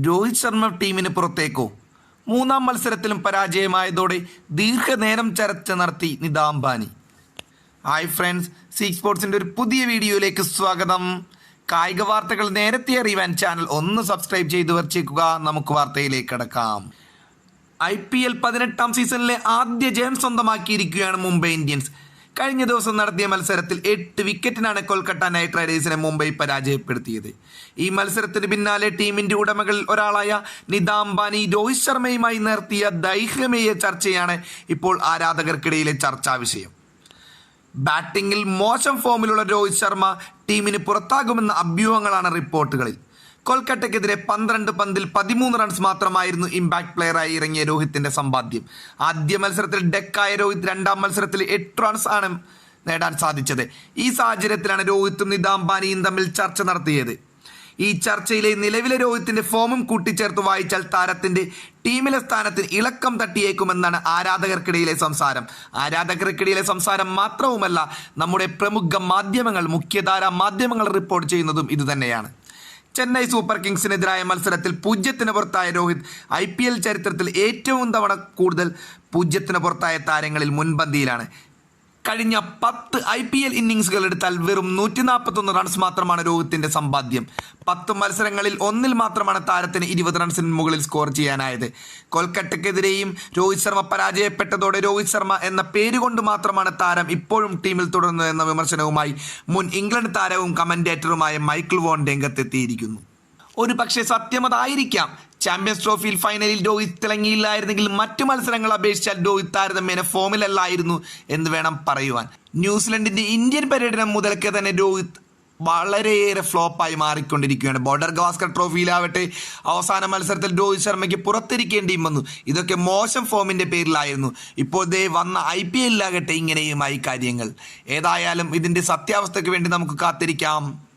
രോഹിത് ശർമ്മ ടീമിന് പുറത്തേക്കോ? മൂന്നാം മത്സരത്തിലും പരാജയമായതോടെ ദീർഘനേരം ചർച്ച നടത്തി നിതാംബാനി ഹായ് ഫ്രണ്ട്സ് സീ സ്പോർട്സിന്റെ ഒരു പുതിയ വീഡിയോയിലേക്ക് സ്വാഗതം. കായിക വാർത്തകൾ നേരത്തെ അറിയുവാൻ ചാനൽ ഒന്ന് സബ്സ്ക്രൈബ് ചെയ്ത് വച്ചേക്കുക നമുക്ക് വാർത്തയിലേക്ക് കടക്കാം. ഐ പി എൽ പതിനെട്ടാം സീസണിലെ ആദ്യ ജയം സ്വന്തമാക്കിയിരിക്കുകയാണ് മുംബൈ ഇന്ത്യൻസ്. കഴിഞ്ഞ ദിവസം നടത്തിയ മത്സരത്തിൽ എട്ട് വിക്കറ്റിനാണ് കൊൽക്കത്ത നൈറ്റ് റൈഡേഴ്സിനെ മുംബൈ പരാജയപ്പെടുത്തിയത്. ഈ മത്സരത്തിന് പിന്നാലെ ടീമിന്റെ ഉടമകളിൽ ഒരാളായ നിതാംബാനി രോഹിത് ശർമ്മയുമായി നടത്തിയ ദൈർഘ്യമേയ ചർച്ചയാണ് ഇപ്പോൾ ആരാധകർക്കിടയിലെ ചർച്ചാ വിഷയം. ബാറ്റിംഗിൽ മോശം ഫോമിലുള്ള രോഹിത് ശർമ്മ ടീമിന് പുറത്താകുമെന്ന അഭ്യൂഹങ്ങളാണ് റിപ്പോർട്ടുകളിൽ. കൊൽക്കത്തയ്ക്കെതിരെ പന്ത്രണ്ട് പന്തിൽ പതിമൂന്ന് റൺസ് മാത്രമായിരുന്നു ഇമ്പാക്ട് പ്ലെയറായി ഇറങ്ങിയ രോഹിത്തിന്റെ സമ്പാദ്യം. ആദ്യ മത്സരത്തിൽ ഡെക്കായ രോഹിത് രണ്ടാം മത്സരത്തിൽ എട്ട് റൺസ് ആണ് നേടാൻ സാധിച്ചത്. ഈ സാഹചര്യത്തിലാണ് രോഹിത്തും നിതാംബാനിയും തമ്മിൽ ചർച്ച നടത്തിയത്. ഈ ചർച്ചയിലെ നിലവിലെ രോഹിത്തിന്റെ ഫോമും കൂട്ടിച്ചേർത്ത് വായിച്ചാൽ താരത്തിന്റെ ടീമിലെ സ്ഥാനത്തിന് ഇളക്കം തട്ടിയേക്കുമെന്നാണ് ആരാധകർക്കിടയിലെ സംസാരം. ആരാധകർക്കിടയിലെ സംസാരം മാത്രവുമല്ല നമ്മുടെ പ്രമുഖ മാധ്യമങ്ങൾ മുഖ്യധാര മാധ്യമങ്ങൾ റിപ്പോർട്ട് ചെയ്യുന്നതും ഇതുതന്നെയാണ്. ചെന്നൈ സൂപ്പർ കിങ്സിനെതിരായ മത്സരത്തിൽ പൂജ്യത്തിന് പുറത്തായ രോഹിത് ഐ പി എൽ ചരിത്രത്തിൽ ഏറ്റവും തവണ കൂടുതൽ പൂജ്യത്തിന് പുറത്തായ താരങ്ങളിൽ മുൻപന്തിയിലാണ്. കഴിഞ്ഞ പത്ത് ഐ പി എൽ ഇന്നിങ്സുകൾ എടുത്താൽ വെറും നൂറ്റി നാൽപ്പത്തൊന്ന് റൺസ് മാത്രമാണ് രോഹിത്തിന്റെ സമ്പാദ്യം. പത്ത് മത്സരങ്ങളിൽ ഒന്നിൽ മാത്രമാണ് താരത്തിന് ഇരുപത് റൺസിന് മുകളിൽ സ്കോർ ചെയ്യാനായത്. കൊൽക്കത്തക്കെതിരെയും രോഹിത് ശർമ്മ പരാജയപ്പെട്ടതോടെ രോഹിത് ശർമ്മ എന്ന പേരുകൊണ്ട് മാത്രമാണ് താരം ഇപ്പോഴും ടീമിൽ തുടരുന്നത് എന്ന വിമർശനവുമായി മുൻ ഇംഗ്ലണ്ട് താരവും കമന്റേറ്ററുമായ മൈക്കിൾ വോൺ രംഗത്തെത്തിയിരിക്കുന്നു. ഒരു പക്ഷേ സത്യമതായിരിക്കാം ചാമ്പ്യൻസ് ട്രോഫിയിൽ ഫൈനലിൽ രോഹിത് തിളങ്ങിയില്ലായിരുന്നെങ്കിൽ മറ്റു മത്സരങ്ങൾ അപേക്ഷിച്ചാൽ രോഹിത് താരതമ്യേന ഫോമിലല്ലായിരുന്നു എന്ന് വേണം പറയുവാൻ. ന്യൂസിലൻഡിന്റെ ഇന്ത്യൻ പര്യടനം മുതൽക്കേ തന്നെ രോഹിത് വളരെയേറെ ഫ്ലോപ്പായി മാറിക്കൊണ്ടിരിക്കുകയാണ്. ബോർഡർ ഗവാസ്കർ ട്രോഫിയിലാവട്ടെ അവസാന മത്സരത്തിൽ രോഹിത് ശർമ്മയ്ക്ക് പുറത്തിരിക്കേണ്ടിയും വന്നു. ഇതൊക്കെ മോശം ഫോമിന്റെ പേരിലായിരുന്നു. ഇപ്പോൾ ദേ വന്ന ഐ പി എല്ലിലാകട്ടെ ഇങ്ങനെയുമായി കാര്യങ്ങൾ. ഏതായാലും ഇതിന്റെ സത്യാവസ്ഥയ്ക്ക് വേണ്ടി നമുക്ക് കാത്തിരിക്കാം.